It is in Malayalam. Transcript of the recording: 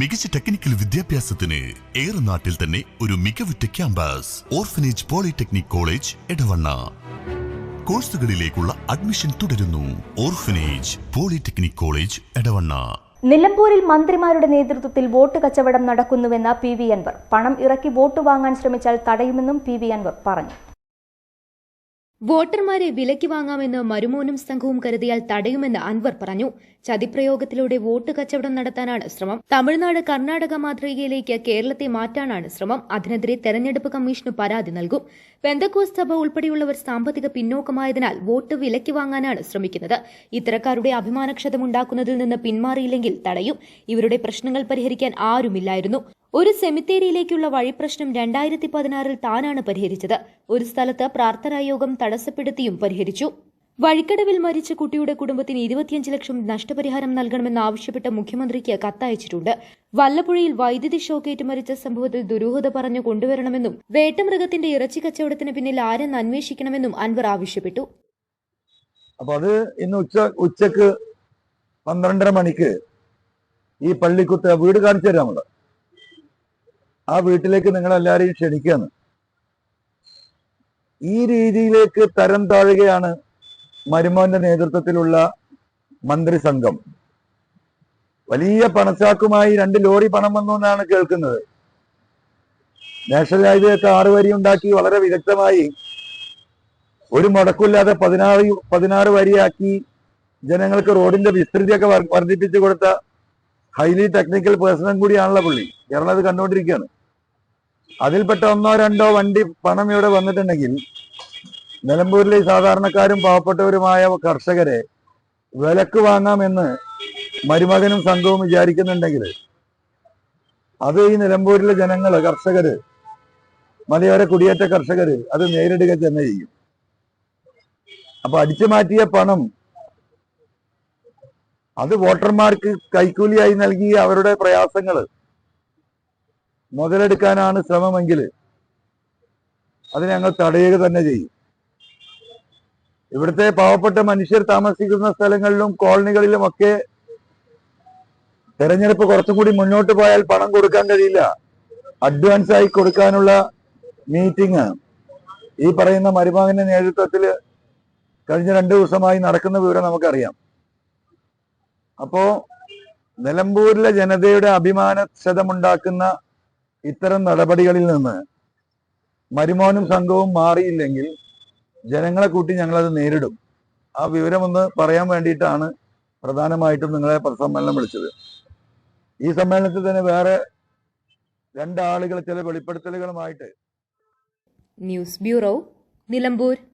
മികച്ച ടെക്നിക്കൽ വിദ്യാഭ്യാസത്തിന് ഏറെ നാട്ടിൽ തന്നെ ഒരു മികവുറ്റ campus orphanage polytechnic college Edavanna. കോഴ്സുകളിലേക്കുള്ള admission തുടരുന്നു. Orphanage polytechnic college Edavanna. നിലമ്പൂരിൽ മന്ത്രിമാരുടെ നേതൃത്വത്തിൽ വോട്ട് കച്ചവടം നടക്കുന്നുവെന്ന പി വി അൻവർ. പണം ഇറക്കി വോട്ട് വാങ്ങാൻ ശ്രമിച്ചാൽ തടയുമെന്നും പി വി അൻവർ പറഞ്ഞു. വോട്ടർമാരെ വിലയ്ക്ക് വാങ്ങാമെന്ന് മരുമോനും സംഘവും കരുതിയാൽ തടയുമെന്ന് അൻവർ പറഞ്ഞു. ചതിപ്രയോഗത്തിലൂടെ വോട്ട് കച്ചവടം നടത്താനാണ് ശ്രമം. തമിഴ്നാട് കർണാടക മാതൃകയിലേക്ക് കേരളത്തെ മാറ്റാനാണ് ശ്രമം. അതിനെതിരെ തെരഞ്ഞെടുപ്പ് കമ്മീഷന് പരാതി നൽകും. പെന്തക്കോസ് സഭ ഉൾപ്പെടെയുള്ളവർ സാമ്പത്തിക പിന്നോക്കമായതിനാൽ വോട്ട് വിലയ്ക്ക് വാങ്ങാനാണ് ശ്രമിക്കുന്നത്. ഇത്തരക്കാരുടെ അഭിമാനക്ഷതമുണ്ടാക്കുന്നതിൽ നിന്ന് പിന്മാറിയില്ലെങ്കിൽ തടയും. ഇവരുടെ പ്രശ്നങ്ങൾ പരിഹരിക്കാൻ ആരുമില്ലായിരുന്നു. ഒരു സെമിത്തേരിയിലേക്കുള്ള വഴിപ്രശ്നം രണ്ടായിരത്തി പതിനാറിൽ താനാണ് പരിഹരിച്ചത്. ഒരു സ്ഥലത്ത് പ്രാർത്ഥനായോഗം തടസ്സപ്പെടുത്തിയും പരിഹരിച്ചു. വഴിക്കടവിൽ മരിച്ച കുട്ടിയുടെ കുടുംബത്തിന് ഇരുപത്തിയഞ്ച് ലക്ഷം നഷ്ടപരിഹാരം നൽകണമെന്നാവശ്യപ്പെട്ട് മുഖ്യമന്ത്രിക്ക് കത്തയച്ചിട്ടുണ്ട്. വല്ലപ്പുഴയിൽ വൈദ്യുതി ഷോക്കേറ്റ് മരിച്ച സംഭവത്തിൽ ദുരൂഹത പറഞ്ഞു കൊണ്ടുവരണമെന്നും വേട്ടമൃഗത്തിന്റെ ഇറച്ചി കച്ചവടത്തിന് പിന്നിൽ ആരെന്ന് അന്വേഷിക്കണമെന്നും അൻവർ ആവശ്യപ്പെട്ടു. അത് ഇന്ന് ഉച്ച ഉച്ചയ്ക്ക് പന്ത്രണ്ടര മണിക്ക് ഈ പള്ളിക്കുത്ത് വീട് കാണിച്ചു തരാം ആ വീട്ടിലേക്ക് നിങ്ങളെല്ലാവരെയും ക്ഷണിക്കുകയാണ്. ഈ രീതിയിലേക്ക് തരം താഴുകയാണ് മരുമോന്റെ നേതൃത്വത്തിലുള്ള മന്ത്രിസംഘം വലിയ പണച്ചാക്കുമായി രണ്ട് ലോറി പണം വന്നു എന്നാണ് കേൾക്കുന്നത്. നാഷണൽ ഹൈവേയൊക്കെ ആറ് വരി ഉണ്ടാക്കി വളരെ വിദഗ്ധമായി ഒരു മുടക്കില്ലാതെ പതിനാറ് പതിനാറ് വരിയാക്കി ജനങ്ങൾക്ക് റോഡിന്റെ വിസ്തൃതിയൊക്കെ വർ- വർദ്ധിപ്പിച്ചു കൊടുത്ത ഹൈലി ടെക്നിക്കൽ പേഴ്സണും കൂടിയാണല്ലോ പുള്ളി. കേരളം അത് കണ്ടുകൊണ്ടിരിക്കുകയാണ്. അതിൽപ്പെട്ട ഒന്നോ രണ്ടോ വണ്ടി പണം ഇവിടെ വന്നിട്ടുണ്ടെങ്കിൽ നിലമ്പൂരിലെ സാധാരണക്കാരും പാവപ്പെട്ടവരുമായ കർഷകരെ വിലക്ക് വാങ്ങാമെന്ന് മരുമകനും സംഘവും വിചാരിക്കുന്നുണ്ടെങ്കിൽ അത് ഈ നിലമ്പൂരിലെ ജനങ്ങൾ കർഷകര് മലയോര കുടിയേറ്റ കർഷകര് അത് നേരിടുക തന്നെ ചെയ്യും. അപ്പൊ അടിച്ചു മാറ്റിയ പണം അത് വോട്ടർമാർക്ക് കൈക്കൂലിയായി നൽകി അവരുടെ പ്രയാസങ്ങൾ മുതലെടുക്കാനാണ് ശ്രമമെങ്കിൽ അത് ഞങ്ങൾ തടയുക തന്നെ ചെയ്യും. ഇവിടുത്തെ പാവപ്പെട്ട മനുഷ്യർ താമസിക്കുന്ന സ്ഥലങ്ങളിലും കോളനികളിലും ഒക്കെ തെരഞ്ഞെടുപ്പ് കുറച്ചും കൂടി മുന്നോട്ട് പോയാൽ പണം കൊടുക്കാൻ കഴിയില്ല. അഡ്വാൻസ് ആയി കൊടുക്കാനുള്ള മീറ്റിംഗ്. ഈ പറയുന്ന മരുമകന്റെ നേതൃത്വത്തിൽ കഴിഞ്ഞ രണ്ടു ദിവസമായി നടക്കുന്ന വിവരം നമുക്കറിയാം. അപ്പോ നിലമ്പൂരിലെ ജനതയുടെ അഭിമാനക്ഷതമുണ്ടാക്കുന്ന ഇത്തരം നടപടികളിൽ നിന്ന് മരുമോനും സംഘവും മാറിയില്ലെങ്കിൽ ജനങ്ങളെ കൂട്ടി ഞങ്ങളത് നേരിടും. ആ വിവരമൊന്ന് പറയാൻ വേണ്ടിയിട്ടാണ് പ്രധാനമായിട്ടും നിങ്ങളെ സമ്മേളനം വിളിച്ചത്. ഈ സമ്മേളനത്തിൽ തന്നെ വേറെ രണ്ടാളുകൾ ചില വെളിപ്പെടുത്തലുകളുമായിട്ട്. News bureau Nilambur.